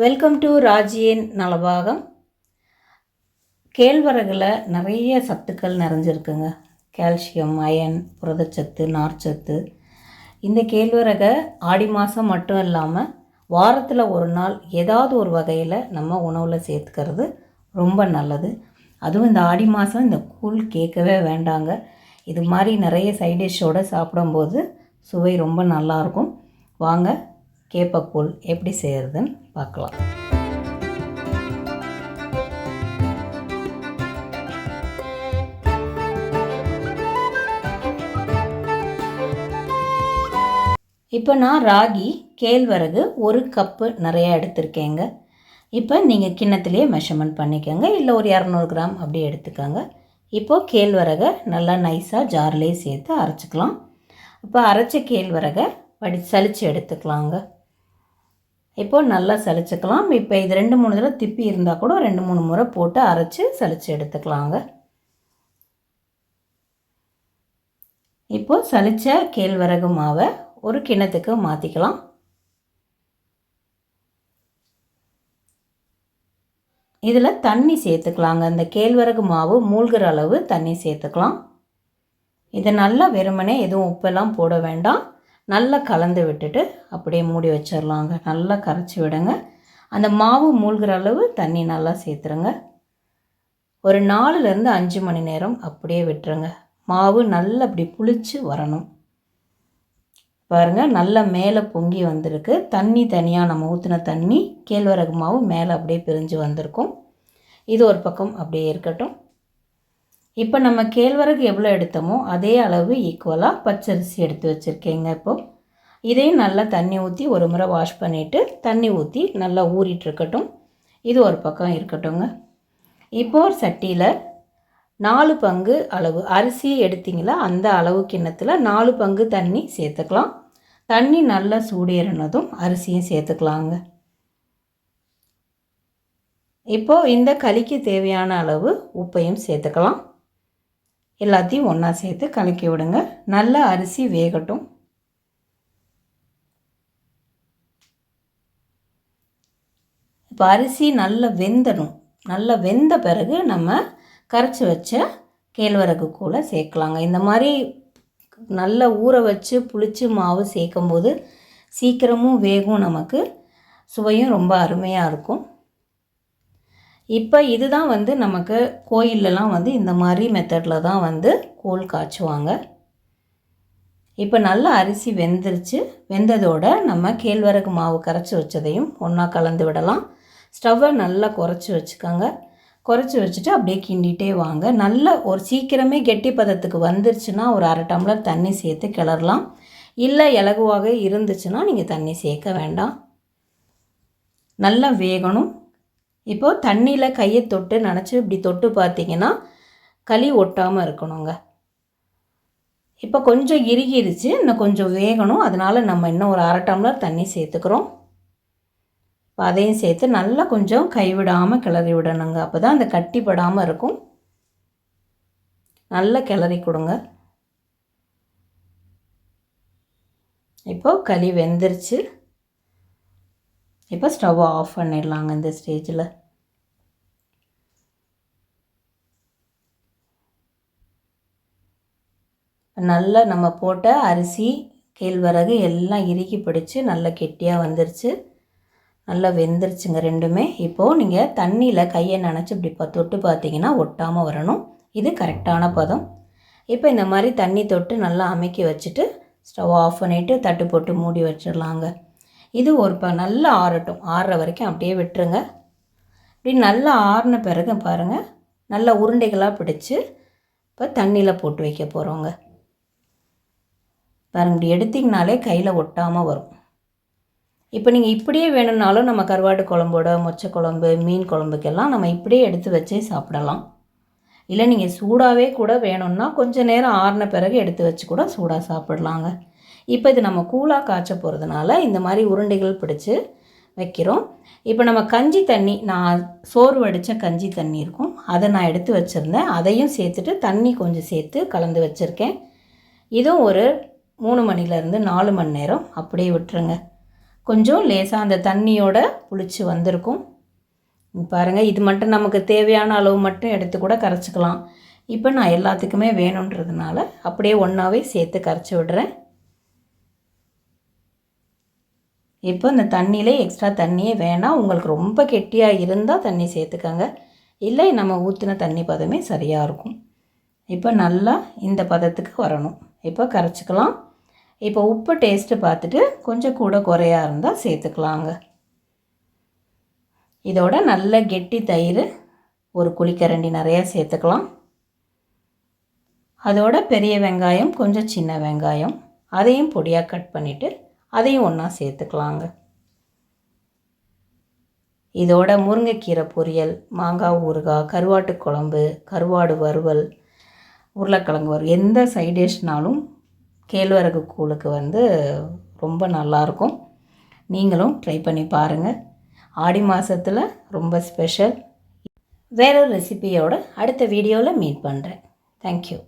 Welcome to ராஜியின் Nalabagam. கேழ்வரகில் நிறைய சத்துக்கள் நிறைஞ்சிருக்குங்க. Calcium iron புரதச்சத்து நார்ச்சத்து. இந்த கேழ்வரகை ஆடி மாதம் மட்டும் இல்லாமல் வாரத்தில் ஒரு நாள் ஏதாவது ஒரு வகையில் நம்ம உணவில் சேர்த்துக்கிறது ரொம்ப நல்லது. அதுவும் இந்த ஆடி மாதம் இந்த கூழ் கேட்கவே வேண்டாங்க. இது மாதிரி நிறைய சைடிஷோடு சாப்பிடும்போது சுவை ரொம்ப நல்லாயிருக்கும் வாங்க கேப்பக்கூழ் எப்படி செய்கிறதுன்னு பார்க்கலாம். இப்போ நான் ராகி கேழ்வரகு ஒரு கப்பு நிறையா எடுத்திருக்கேங்க. இப்போ நீங்கள் கிண்ணத்துலேயே மெஷர்மெண்ட் பண்ணிக்கோங்க. இல்லை ஒரு இரநூறு கிராம் அப்படி எடுத்துக்கோங்க. இப்போது கேழ்வரகை நல்லா நைஸாக ஜார்லேயே சேர்த்து அரைச்சிக்கலாம். இப்போ அரைச்ச கேழ்வரகை வடி சலித்து எடுத்துக்கலாங்க. இப்போது நல்லா சலிச்சுக்கலாம் இப்போ இது ரெண்டு மூணு தடவை திப்பி இருந்தால் கூட ரெண்டு மூணு முறை போட்டு அரைச்சி சலித்து எடுத்துக்கலாங்க. இப்போது சலித்த கேழ்வரகு மாவை ஒரு கிணத்துக்கு மாற்றிக்கலாம் இதில் தண்ணி சேர்த்துக்கலாங்க. இந்த கேழ்வரகு மாவு மூழ்கிற அளவு தண்ணி சேர்த்துக்கலாம். இதை நல்லா வெறுமனே எதுவும் உப்பெல்லாம் போட வேண்டாம். நல்லா கலந்து விட்டுட்டு அப்படியே மூடி வச்சிடலாங்க நல்லா கரைச்சி விடுங்க. அந்த மாவு மூழ்கிற அளவு தண்ணி நல்லா சேர்த்துருங்க. ஒரு நாலுலேருந்து அஞ்சு மணி நேரம் அப்படியே விட்டுருங்க. மாவு நல்லா அப்படி புளிச்சு வரணும். பாருங்கள் நல்லா மேலே பொங்கி வந்திருக்கு. தண்ணி தனியாக நம்ம ஊற்றின தண்ணி கேழ்வரகு மாவு மேலே அப்படியே பிரிஞ்சு வந்திருக்கும். இது ஒரு பக்கம் அப்படியே இருக்கட்டும். இப்போ நம்ம கேழ்வரகு எவ்வளோ எடுத்தோமோ அதே அளவு ஈக்குவலாக பச்சரிசி எடுத்து வச்சுருக்கேங்க இப்போது இதையும் நல்லா தண்ணி ஊற்றி ஒரு முறை வாஷ் பண்ணிவிட்டு தண்ணி ஊற்றி நல்லா ஊறிட்டுருக்கட்டும் இது ஒரு பக்கம் இருக்கட்டும்ங்க. இப்போ ஒரு சட்டியில் நாலு பங்கு அளவு அரிசி எடுத்திங்களா அந்த அளவு கிண்ணத்தில் நாலு பங்கு தண்ணி சேர்த்துக்கலாம். தண்ணி நல்லா சூடேறினதும் அரிசியும் சேர்த்துக்கலாங்க. இப்போது இந்த களிக்கு தேவையான அளவு உப்பையும் சேர்த்துக்கலாம். எல்லாத்தையும் ஒன்றா சேர்த்து கலக்கி விடுங்க. நல்லா அரிசி வேகட்டும். இப்போ அரிசி நல்லா வெந்தணும். நல்லா வெந்த பிறகு நம்ம கரைச்சி வச்ச கேழ்வரகு கூட சேர்க்கலாங்க. இந்த மாதிரி நல்லா ஊற வச்சு புளிச்சு மாவு சேர்க்கும்போது சீக்கிரமும் வேகும் நமக்கு சுவையும் ரொம்ப அருமையாக இருக்கும். இப்போ இதுதான் வந்து நமக்கு கோயிலெலாம் வந்து இந்த மாதிரி மெத்தடில் தான் வந்து கூழ் காய்ச்சுவாங்க. இப்போ நல்லா அரிசி வெந்துருச்சு. வெந்ததோட நம்ம கேழ்வரகு மாவு கரைச்சி வச்சதையும் ஒன்றா கலந்து விடலாம். ஸ்டவ்வை நல்லா குறைச்சி வச்சுக்கோங்க. குறைச்சி வச்சுட்டு அப்படியே கிண்டிகிட்டே வாங்க. நல்ல ஒரு சீக்கிரமே கெட்டி பதத்துக்கு வந்துருச்சுன்னா ஒரு அரை டம்ளர் தண்ணி சேர்த்து கிளறலாம். இல்லை இலகுவாக இருந்துச்சுன்னா நீங்கள் தண்ணி சேர்க்க வேண்டாம். நல்லா வேகணும். இப்போது தண்ணியில் கையை தொட்டு நினச்சி இப்படி தொட்டு பார்த்தீங்கன்னா களி ஒட்டாமல் இருக்கணுங்க. இப்போ கொஞ்சம் இறுகிருச்சு இன்னும் கொஞ்சம் வேகணும். அதனால் நம்ம இன்னும் ஒரு அரை டம்ளர் தண்ணி சேர்த்துக்கிறோம். இப்போ அதையும் சேர்த்து நல்லா கொஞ்சம் கைவிடாமல் கிளறி விடணுங்க. அப்போ தான் அந்த கட்டிப்படாமல் இருக்கும். நல்லா கிளறி கொடுங்க. இப்போது களி வெந்துருச்சு. இப்போ ஸ்டவ் ஆஃப் பண்ணிடலாங்க இந்த ஸ்டேஜில்? நல்லா நம்ம போட்ட அரிசி கேழ்வரகு எல்லாம் இறுக்கி பிடிச்சி நல்லா கெட்டியாக வந்துருச்சு. நல்லா வெந்துருச்சுங்க ரெண்டுமே. இப்போது நீங்கள் தண்ணியில் கையை நினச்சி இப்படி பா தொட்டு பார்த்தீங்கன்னா ஒட்டாமல் வரணும். இது கரெக்டான பதம். இப்போ இந்த மாதிரி தண்ணி தொட்டு நல்லா அமைக்கி வச்சுட்டு ஸ்டவ் ஆஃப் பண்ணிவிட்டு தட்டு போட்டு மூடி வச்சிடலாங்க. இது ஒரு ப நல்லா ஆறட்டும். ஆறுற வரைக்கும் அப்படியே விட்டுருங்க. இப்படி நல்லா ஆறின பிறகு பாருங்கள் நல்லா உருண்டைகளாக பிடிச்சி இப்போ தண்ணியில் போட்டு வைக்க போகிறோங்க பாருங்க இப்படி எடுத்திங்கனாலே கையில் ஒட்டாமல் வரும். இப்போ நீங்கள் இப்படியே வேணும்னாலும் நம்ம கருவாடு குழம்போட மொச்சை குழம்பு மீன் குழம்புக்கெல்லாம் நம்ம இப்படியே எடுத்து வச்சே சாப்பிடலாம். இல்லை நீங்கள் சூடாகவே கூட வேணும்னா கொஞ்சம் நேரம் ஆறின பிறகு எடுத்து வச்சு கூட சூடாக சாப்பிடலாங்க. இப்போ இது நம்ம கூழாக காய்ச்ச போகிறதுனால இந்த மாதிரி உருண்டைகள் பிடிச்சி வைக்கிறோம். இப்போ நம்ம கஞ்சி தண்ணி நான் சோறு வடித்த கஞ்சி தண்ணி இருக்கும். அதை நான் எடுத்து வச்சுருந்தேன். அதையும் சேர்த்துட்டு தண்ணி கொஞ்சம் சேர்த்து கலந்து வச்சுருக்கேன். இதுவும் ஒரு மூணு மணிலேருந்து நாலு மணி நேரம் அப்படியே விட்டுருங்க. கொஞ்சம் லேசாக அந்த தண்ணியோட புளிச்சு வந்திருக்கும். பாருங்கள் இது மட்டும் நமக்கு தேவையான அளவு மட்டும் எடுத்து கூட கரைச்சிக்கலாம். இப்போ நான் எல்லாத்துக்குமே வேணுன்றதுனால அப்படியே ஒன்றாவே சேர்த்து கரைச்சி விடுறேன். இப்போ இந்த தண்ணியிலே எக்ஸ்ட்ரா தண்ணியே வேணாம் உங்களுக்கு ரொம்ப கெட்டியாக இருந்தால் தண்ணி சேர்த்துக்கங்க. இல்லை நம்ம ஊற்றின தண்ணி பதமே சரியாக இருக்கும். இப்போ நல்லா இந்த பதத்துக்கு வரணும். இப்போ கரைச்சிக்கலாம். இப்போ உப்பு டேஸ்ட்டு பார்த்துட்டு கொஞ்சம் கூட குறையாக இருந்தால் சேர்த்துக்கலாங்க. இதோட நல்ல கெட்டி தயிர் ஒரு குழிக்கரண்டி நிறையா சேர்த்துக்கலாம். அதோட பெரிய வெங்காயம் கொஞ்சம் சின்ன வெங்காயம் அதையும் பொடியாக கட் பண்ணிவிட்டு அதையும் ஒன்றா சேர்த்துக்கலாங்க. இதோட முருங்கைக்கீரை பொரியல் மாங்காய் ஊறுகாய் கருவாட்டு குழம்பு கருவாடு வறுவல் உருளைக்கிழங்கு வறுவல் எந்த சைடிஷ்னாலும் கேழ்வரகு கூழுக்கு வந்து ரொம்ப நல்லாயிருக்கும் நீங்களும் ட்ரை பண்ணி பாருங்கள் ஆடி மாதத்தில் ரொம்ப ஸ்பெஷல் வேறொரு ரெசிபியோட அடுத்த வீடியோவில் மீட் பண்ணுறேன் தேங்க்யூ